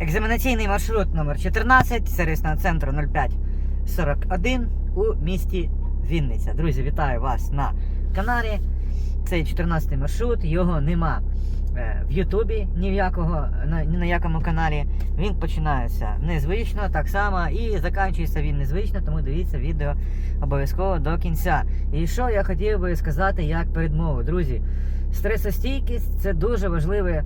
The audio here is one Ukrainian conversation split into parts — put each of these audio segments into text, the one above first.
Екзаменаційний маршрут номер 14 сервісного центру 0541 у місті Вінниця. Друзі, вітаю вас на каналі. Цей 14-й маршрут, його нема е, в Ютубі ні в якого, ні на якому каналі. Він починається незвично, так само, і закінчується він незвично, тому дивіться відео обов'язково до кінця. І що я хотів би сказати як передмову, друзі. Стресостійкість це дуже важливе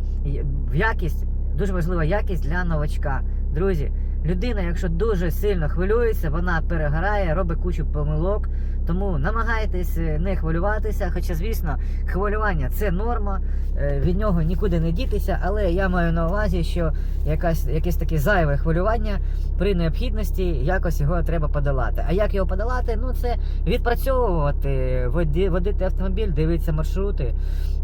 якість, дуже важлива якість для новачка. Друзі, людина, якщо дуже сильно хвилюється, вона перегорає, робить кучу помилок. Тому намагайтесь не хвилюватися. Хоча, звісно, хвилювання це норма, е, від нього нікуди не дітися, але я маю на увазі, що якась, якесь таке зайве хвилювання при необхідності якось його треба подолати. А як його подолати? Ну це відпрацьовувати, водити автомобіль, дивитися маршрути.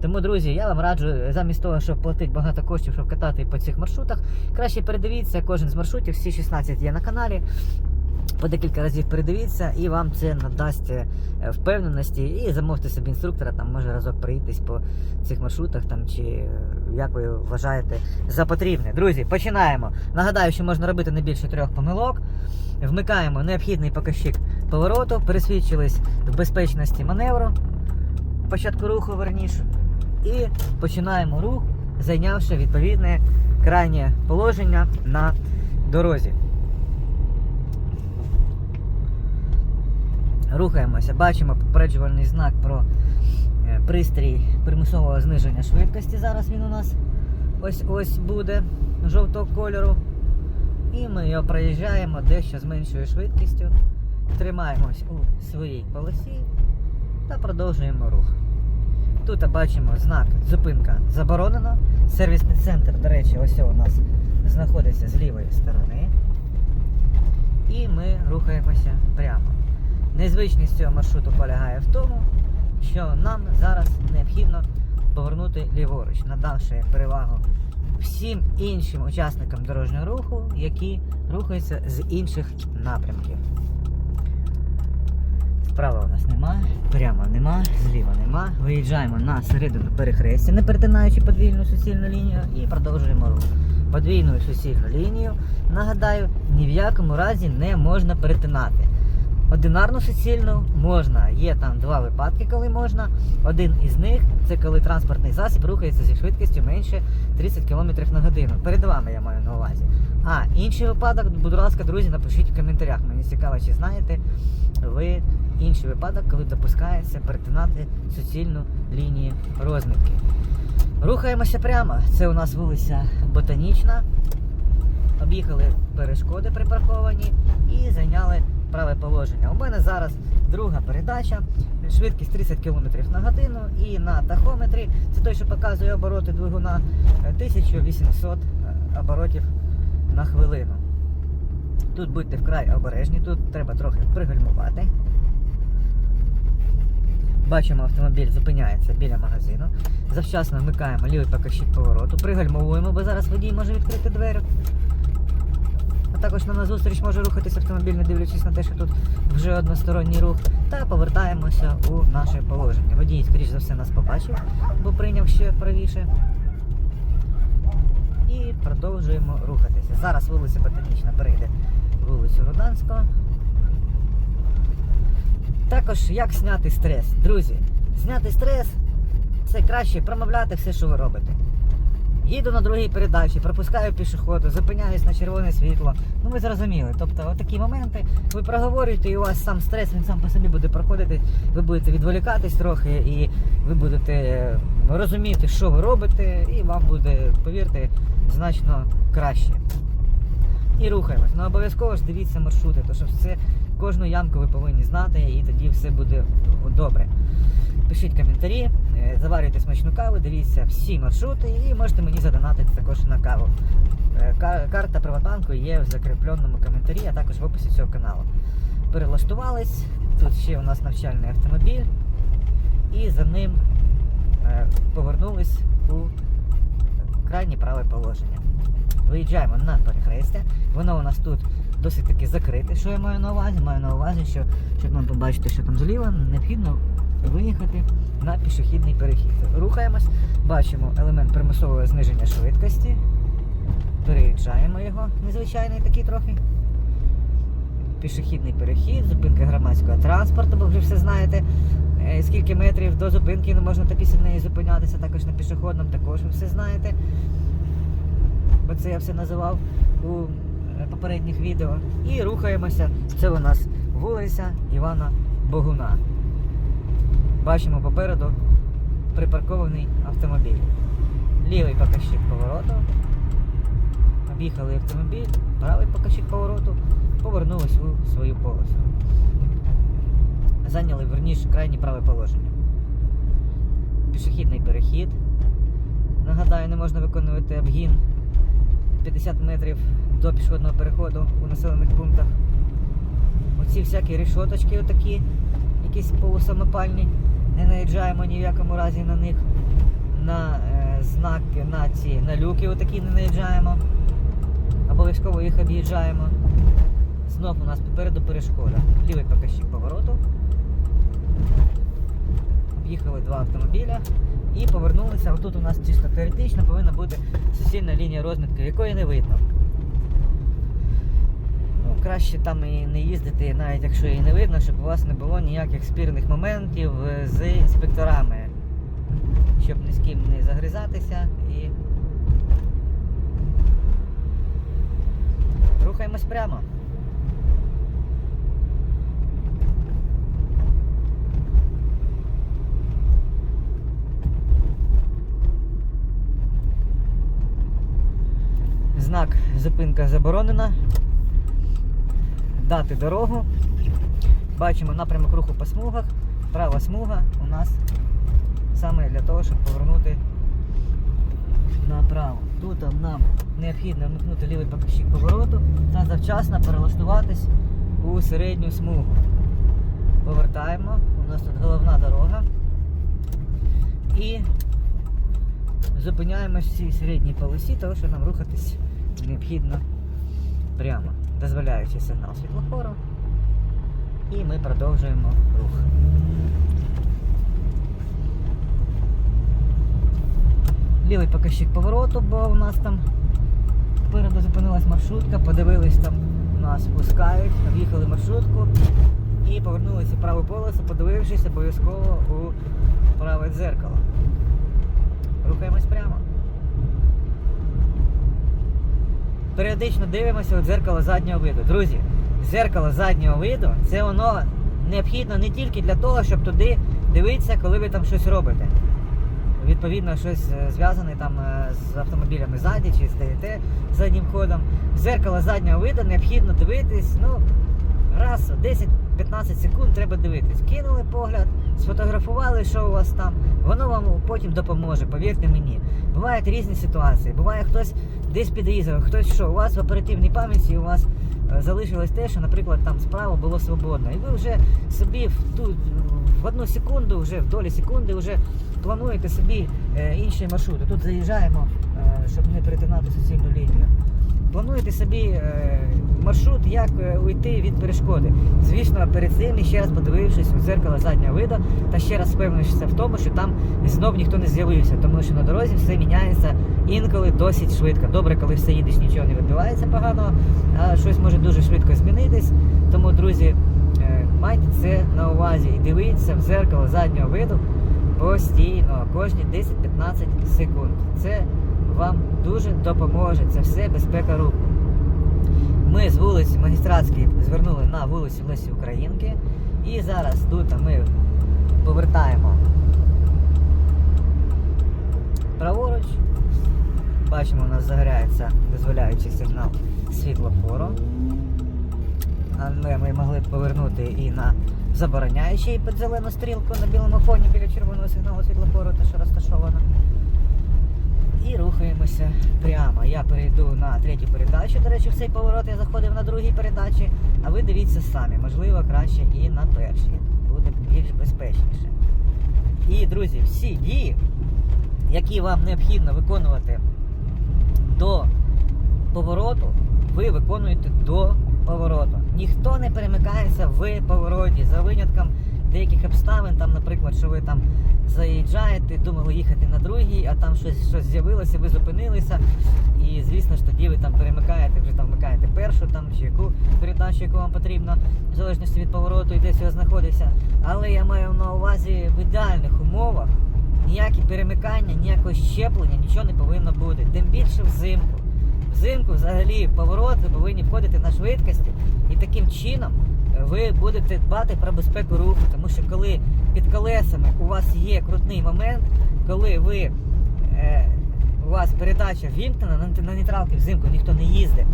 Тому, друзі, я вам раджу, замість того, щоб платити багато коштів, щоб катати по цих маршрутах, краще передивіться кожен з маршрутів, всі 16 є на каналі. По декілька разів передивіться, і вам це надасть е, впевненості. І замовте собі інструктора, там може разок проїтись по цих маршрутах, там чи е, як ви вважаєте за потрібне. Друзі, починаємо. Нагадаю, що можна робити не більше трьох помилок. Вмикаємо необхідний показчик повороту, пересвідчились в безпечності маневру, початку руху верніше. І починаємо рух, зайнявши відповідне крайнє положення на дорозі. Рухаємося, бачимо попереджувальний знак про е, пристрій примусового зниження швидкості. Зараз він у нас ось ось буде жовтого кольору. І ми його проїжджаємо дещо з меншою швидкістю. Тримаємось у своїй полосі та продовжуємо рух. Тут бачимо знак зупинка заборонено. Сервісний центр, до речі, ось у нас знаходиться з лівої сторони. І ми рухаємося прямо. Незвичність цього маршруту полягає в тому, що нам зараз необхідно повернути ліворуч, надавши перевагу всім іншим учасникам дорожнього руху, які рухаються з інших напрямків. Справа у нас нема, прямо нема, зліва нема. Виїжджаємо на середину перехрестя, не перетинаючи подвійну суцільну лінію, і продовжуємо рух. Подвійну суцільну лінію, нагадаю, ні в якому разі не можна перетинати. Одинарну суцільну можна. Є там два випадки, коли можна. Один із них це коли транспортний засіб рухається зі швидкістю менше 30 км на годину. Перед вами я маю на увазі. А інший випадок, будь ласка, друзі, напишіть в коментарях. Мені цікаво, чи знаєте ви інший випадок, коли допускається перетинати суцільну лінію розмітки. Рухаємося прямо. Це у нас вулиця Ботанічна. Об'їхали перешкоди припарковані і зайняли праве положення. У мене зараз друга передача, швидкість 30 км на годину і на тахометрі, це той, що показує обороти двигуна, е, 1800 е, оборотів на хвилину. Тут будьте вкрай обережні, тут треба трохи пригальмувати. Бачимо, автомобіль зупиняється біля магазину. Завчасно вмикаємо лівий покажчик повороту, пригальмовуємо, бо зараз водій може відкрити двері. Також нам назустріч може рухатись автомобіль, не дивлячись на те, що тут вже односторонній рух. Та повертаємося у наше положення. Водій, скоріш за все, нас побачив, бо прийняв ще правіше. І продовжуємо рухатися. Зараз вулиця Ботанічна перейде вулицю Руданського. Також як зняти стрес. Друзі, зняти стрес це краще промовляти все, що ви робите. Їду на другій передачі, пропускаю пішоходу, зупиняюсь на червоне світло. Ну ви зрозуміли. Тобто, отакі моменти ви проговорюєте, і у вас сам стрес він сам по собі буде проходити. Ви будете відволікатись трохи, і ви будете е, розуміти, що ви робите, і вам буде, повірте, значно краще. І рухаємось. Ну обов'язково ж дивіться маршрути, тому що все, кожну ямку ви повинні знати, і тоді все буде добре. Пишіть коментарі, е, заварюйте смачну каву, дивіться всі маршрути і можете мені задонатити також на каву. Е, Карта Приватбанку є в закріпленому коментарі, а також в описі цього каналу. Перелаштувались, тут ще у нас навчальний автомобіль, і за ним е, повернулись у крайнє праве положення. Виїжджаємо на перехрестя. Воно у нас тут досить таки закрите. Що я маю на увазі? Маю на увазі, що щоб нам побачити, що там зліва, необхідно виїхати на пішохідний перехід. Рухаємось, бачимо елемент примусового зниження швидкості. Переїжджаємо його, незвичайний такий трохи. Пішохідний перехід, зупинка громадського транспорту, бо вже все знаєте, е, скільки метрів до зупинки не можна та після неї зупинятися, також на пішохідному, також ви все знаєте. Бо це я все називав у е, попередніх відео. І рухаємося. Це у нас вулиця Івана Богуна. Бачимо попереду припаркований автомобіль. Лівий показчик повороту. Об'їхали автомобіль, правий показчик повороту, повернулись у свою полосу. Зайняли верніше крайнє праве положення. Пішохідний перехід. Нагадаю, не можна виконувати обгін 50 метрів до пішохідного переходу у населених пунктах. Оці всякі рішоточки отакі, якісь полусамопальні. Не наїжджаємо ні в якому разі на них. На е, знаки, на ці на люки отакі не наїжджаємо. Обов'язково їх об'їжджаємо. Знов у нас попереду перешкода. Лівий показчик повороту. Об'їхали два автомобіля і повернулися. Отут у нас чисто теоретично повинна бути суцільна лінія розмітки, якої не видно. Краще там і не їздити, навіть якщо її не видно, щоб у вас не було ніяких спірних моментів е, з інспекторами, щоб ні з ким не загризатися і рухаємось прямо. Знак зупинка заборонена. Дати дорогу. Бачимо напрямок руху по смугах. Права смуга у нас саме для того, щоб повернути направо. Тут нам необхідно вмикнути лівий показчик повороту та завчасно перелаштуватись у середню смугу. Повертаємо. У нас тут головна дорога. І зупиняємось в цій середній полосі, тому що нам рухатись необхідно прямо, дозволяючи сигнал світлофору. І ми продовжуємо рух. Лівий показчик повороту, бо у нас там попереду зупинилась маршрутка, подивились там, нас пускають, об'їхали маршрутку і повернулися в праву полосу, подивившись обов'язково у праве дзеркало. Рухаємось прямо. Періодично дивимося у дзеркало заднього виду. Друзі, дзеркало заднього виду це воно необхідно не тільки для того, щоб туди дивитися, коли ви там щось робите. Відповідно, щось е, зв'язане там е, з автомобілями ззаді чи стоїте заднім ходом. Дзеркало заднього виду необхідно дивитись, ну, раз 10-15 секунд треба дивитись. Кинули погляд, сфотографували, що у вас там, воно вам потім допоможе, повірте мені. Бувають різні ситуації. Буває хтось десь підрізав, хтось що, у вас в оперативній пам'яті у вас е, залишилось те, що, наприклад, там справа було свободно. І ви вже собі в ту в одну секунду, вже в долі секунди, вже плануєте собі е, маршрути. маршрут. Тут заїжджаємо, е, щоб не перетинати суцільну лінію. Плануєте собі е, маршрут, як е, уйти від перешкоди. Звісно, перед цим ще раз подивившись у дзеркало заднього виду та ще раз впевнившися в тому, що там знов ніхто не з'явився, тому що на дорозі все міняється інколи досить швидко. Добре, коли все їдеш, нічого не відбувається поганого, а щось може дуже швидко змінитись. Тому, друзі, е, майте це на увазі і дивіться в дзеркало заднього виду постійно, кожні 10-15 секунд. Це вам дуже допоможе. Це все безпека руху. Ми з вулиці Магістратської звернули на вулицю Лесі Українки. І зараз тут ми повертаємо праворуч. Бачимо, у нас загоряється дозволяючий сигнал світлофору. Ми, ми могли б повернути і на забороняючий під зелену стрілку на білому фоні біля червоного сигналу світлофору, те, що розташовано. І рухаємося прямо. Я перейду на третю передачу. До речі, в цей поворот я заходив на другій передачі, а ви дивіться самі, можливо, краще і на першій. Буде більш безпечніше. І, друзі, всі дії, які вам необхідно виконувати до повороту, ви виконуєте до повороту. Ніхто не перемикається в повороті за винятком деяких обставин, там, наприклад, що ви там заїжджаєте, думали їхати на другий, а там щось, щось з'явилося, ви зупинилися. І звісно ж тоді ви там перемикаєте, вже там вмикаєте першу там чи яку передачу, яку вам потрібно, в залежності від повороту і десь його знаходиться. Але я маю на увазі в ідеальних умовах ніякі перемикання, ніякого щеплення, нічого не повинно бути. Тим більше взимку. Взимку взагалі повороти повинні входити на швидкості, і таким чином ви будете дбати про безпеку руху, тому що коли під колесами у вас є крутний момент, коли ви е, у вас передача вімкнена на, на нейтралки взимку ніхто не їздить,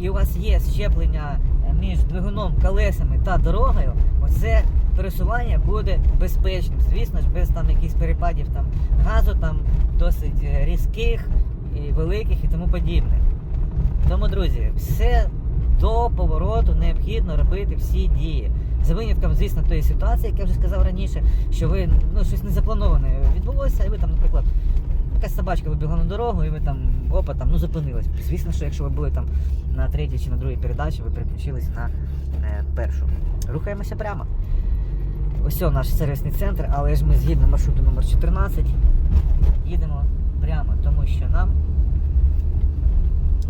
і у вас є щеплення е, між двигуном, колесами та дорогою, оце пересування буде безпечним. Звісно ж, без там якихось перепадів там газу, там досить е, різких і великих і тому подібне. Тому, друзі, все до повороту необхідно робити всі дії. За винятком, звісно, тої ситуації, як я вже сказав раніше, що ви ну, щось незаплановане відбулося, і ви там, наприклад, якась собачка вибігла на дорогу, і ви там опа там ну зупинились. Звісно, що якщо ви були там на третій чи на другій передачі, ви переключились на е, першу. Рухаємося прямо. Ось наш сервісний центр, але ж ми згідно маршруту номер 14 їдемо прямо, тому що нам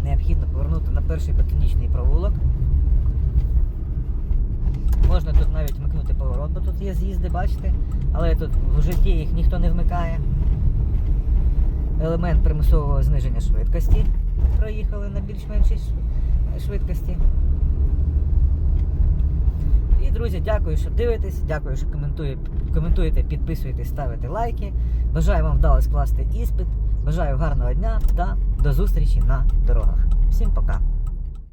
необхідно повернути на перший ботанічний провулок. Можна тут навіть вмикнути поворот, бо тут є з'їзди, бачите, але тут в житті їх ніхто не вмикає. Елемент примусового зниження швидкості. Проїхали на більш-меншій швидкості. І, друзі, дякую, що дивитесь, дякую, що коментуєте, підписуєтесь, ставите лайки. Бажаю вам вдало скласти іспит. Бажаю гарного дня та до зустрічі на дорогах. Всім пока!